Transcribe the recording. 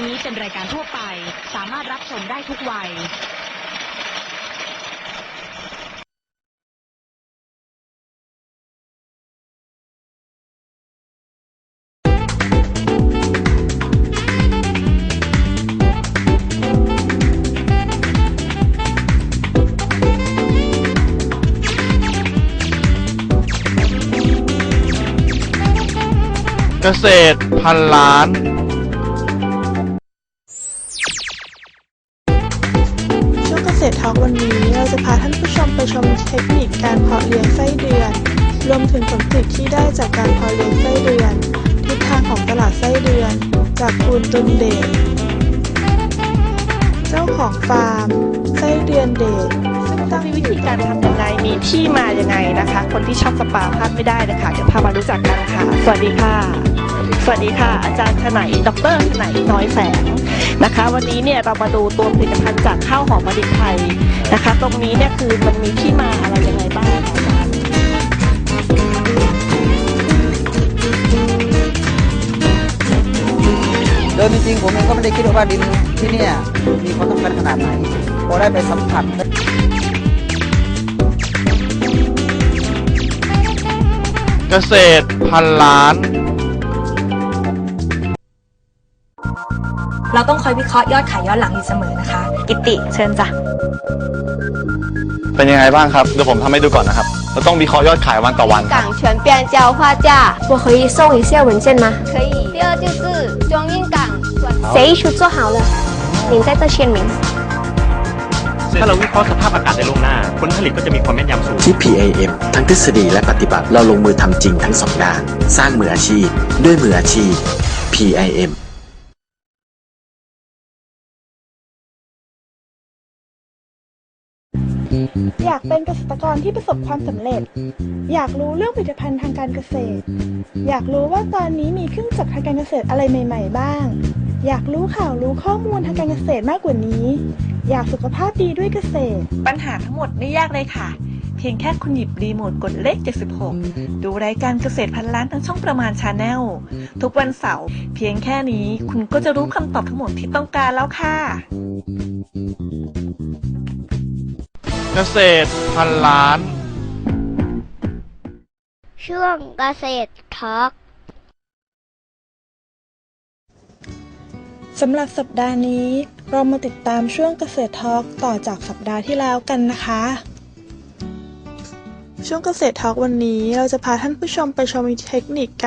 นี้เป็นรายการทั่วไป สามารถรับชมได้ทุกวัยเกษตรพันล้าน เทคนิคการเพาะเลี้ยงไส้เดือน รวมถึงผลผลิตที่ได้จากการเพาะเลี้ยงไส้เดือน ทิศทางของตลาดไส้เดือน จากคุณตุนเดชเจ้าของฟาร์ม ไส้เดือนเดชซึ่งตั้งมีวิธีการทำยังไงมีที่มายังไงนะคะ คนที่ชอบสปาพลาดไม่ได้นะคะเดี๋ยวพามารู้จักกันค่ะ สวัสดีค่ะ สวัสดีค่ะ อาจารย์ฉไหนดรฉไหนน้อยแสง นะคะ วันนี้เนี่ยเรามาดูตัวผลิตภัณฑ์จากข้าวหอมมะลิไทยนะคะ ตรงนี้เนี่ยคือมันมีที่มาอะไรยังไงบ้างคะอาจารย์เดิมจริงๆผมเองก็ไม่ได้คิดว่าดินที่เนี่ยมีความสำคัญขนาดไหนพอได้ไปสัมผัสเกษตรพันล้าน เราต้องคอยวิเคราะห์ยอดขายย้อนหลังอยู่เสมอนะคะ กิติเชิญจ้ะ เป็นยังไงบ้างครับ เดี๋ยวผมทำให้ดูก่อนนะครับ เราต้องวิเคราะห์ยอดขายวันต่อวันครับ 港全变交化价我可以送一下文件吗？可以。第二就是中英港转协议书做好了，您在这签名。 ถ้าเราวิเคราะห์สภาพอากาศในล่วงหน้า ผลผลิตก็จะมีความแม่นยำสูง ที่ PAM ทั้งทฤษฎีและปฏิบัติเราลงมือทำจริงทั้งสองด้าน สร้างมืออาชีพ ด้วยมืออาชีพ PIM อยากเป็นเกษตรกรที่ประสบความสำเร็จ อยากรู้เรื่องผลิตภัณฑ์ทางการเกษตร อยากรู้ว่าตอนนี้มีเครื่องจักรทางการเกษตรอะไรใหม่ ๆ บ้าง อยากรู้ข่าวรู้ข้อมูลทางการเกษตรมากกว่านี้ อยากสุขภาพดีด้วยเกษตร ปัญหาทั้งหมดไม่ยากเลยค่ะ เพียงแค่คุณหยิบรีโมทกดเลข 76 ดูรายการเกษตรพันล้านทั้งช่องประมาณชาแนลทุกวันเสาร์เพียงแค่นี้คุณก็จะรู้คำตอบทั้งหมดที่ต้องการแล้วค่ะ เกษตรพันล้าน ช่วงเกษตรทอล์กสำหรับสัปดาห์นี้ เรามาติดตามช่วงเกษตรทอล์กต่อจากสัปดาห์ที่แล้วกันนะคะ ช่วงเกษตรทอล์กวันนี้เราจะพาท่านผู้ชมไปชมเทคนิคการ